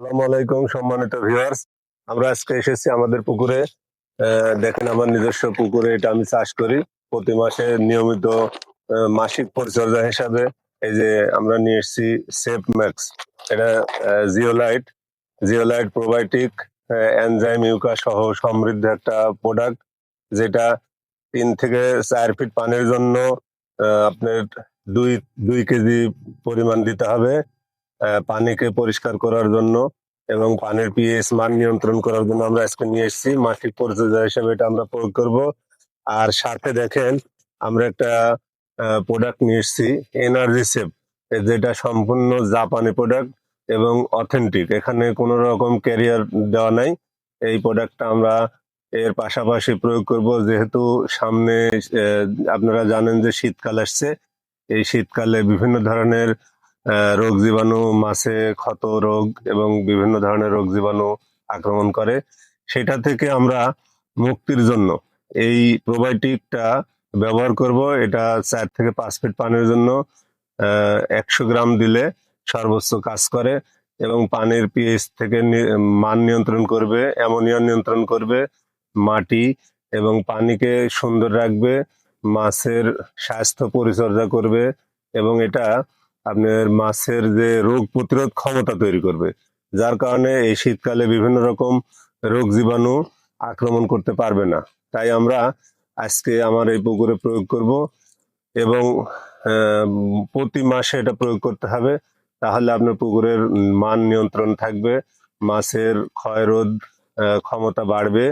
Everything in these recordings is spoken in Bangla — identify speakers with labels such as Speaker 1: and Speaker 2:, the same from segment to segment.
Speaker 1: আসসালামু আলাইকুম, সম্মানিত ভিউয়ার্স আমরা আজকে এসেছি আমাদের পুকুরে। দেখেন আমার নিজস্ব পুকুরে, এটা আমি চাষ করি। প্রতি মাসে নিয়মিত মাসিক পরিচর্যা হিসাবে এই যে আমরা নিয়ে এসেছি সেফ ম্যাক্স এটা zeolite zeolite probiotic enzyme yucca সহ সমৃদ্ধ একটা প্রোডাক্ট যেটা তিন থেকে চার ফিট পানির জন্য আপনার দুই দুই কেজি পরিমাণ দিতে হবে। পানিকে পরিষ্কার করার জন্য এবং পানির পিএইচ মান নিয়ন্ত্রণ করার জন্য আমরা আজকে নিয়ে এসেছি। মাসিক পরিচর্যা হিসেবে এটা আমরা প্রয়োগ করব। আর সাথে দেখেন, আমরা একটা প্রোডাক্ট নিয়ে এসেছি এনার্জি সেভ যেটা সম্পূর্ণ জাপানি প্রোডাক্ট এবং অথেন্টিক এখানে কোনো রকম ক্যারিয়ার দেওয়া নাই। এই প্রোডাক্টটা আমরা এর পাশাপাশি প্রয়োগ করব। যেহেতু সামনে আপনারা জানেন যে শীতকাল আসছে, এই শীতকালে বিভিন্ন ধরনের রোগ জীবাণু, মাছে ক্ষত রোগ এবং বিভিন্ন ধরনের রোগ জীবাণু আক্রমণ করে। সেটা থেকে আমরা মুক্তির জন্য এই প্রোবায়োটিকটা ব্যবহার করব। এটা চার থেকে পাঁচ ফিট পানির জন্য একশো গ্রাম দিলে সর্বোচ্চ কাজ করে এবং পানির পিএইচ থেকে মান নিয়ন্ত্রণ করবে, অ্যামোনিয়া নিয়ন্ত্রণ করবে, মাটি এবং পানিকে সুন্দর রাখবে, মাছের স্বাস্থ্য পরিচর্যা করবে এবং এটা আপনার মাছের যে রোগ প্রতিরোধ ক্ষমতা তৈরি করবে, যার কারণে এই শীতকালে বিভিন্ন রকম রোগ জীবাণু আক্রমণ করতে পারবে না। তাই আমরা আজকে আমার এই পুকুরে প্রয়োগ করব এবং প্রতি মাসে এটা প্রয়োগ করতে হবে। তাহলে আপনার পুকুরের মান নিয়ন্ত্রণ থাকবে, মাছের ক্ষয়রোধ ক্ষমতা বাড়বে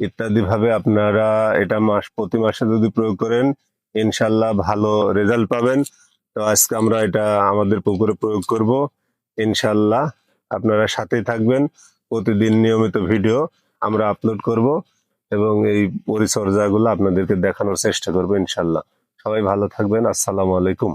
Speaker 1: ইত্যাদি ভাবে আপনারা এটা মাস, প্রতি মাসে যদি প্রয়োগ করেন, ইনশাল্লাহ ভালো রেজাল্ট পাবেন। তো আজকে আমরা এটা আমাদের পুকুরে প্রয়োগ করব। ইনশাল্লাহ আপনারা সাথেই থাকবেন। প্রতিদিন নিয়মিত ভিডিও আমরা আপলোড করব এবং এই পরিচর্যাগুলো আপনাদেরকে দেখানোর চেষ্টা করব ইনশাল্লাহ সবাই ভালো থাকবেন। আসসালামু আলাইকুম।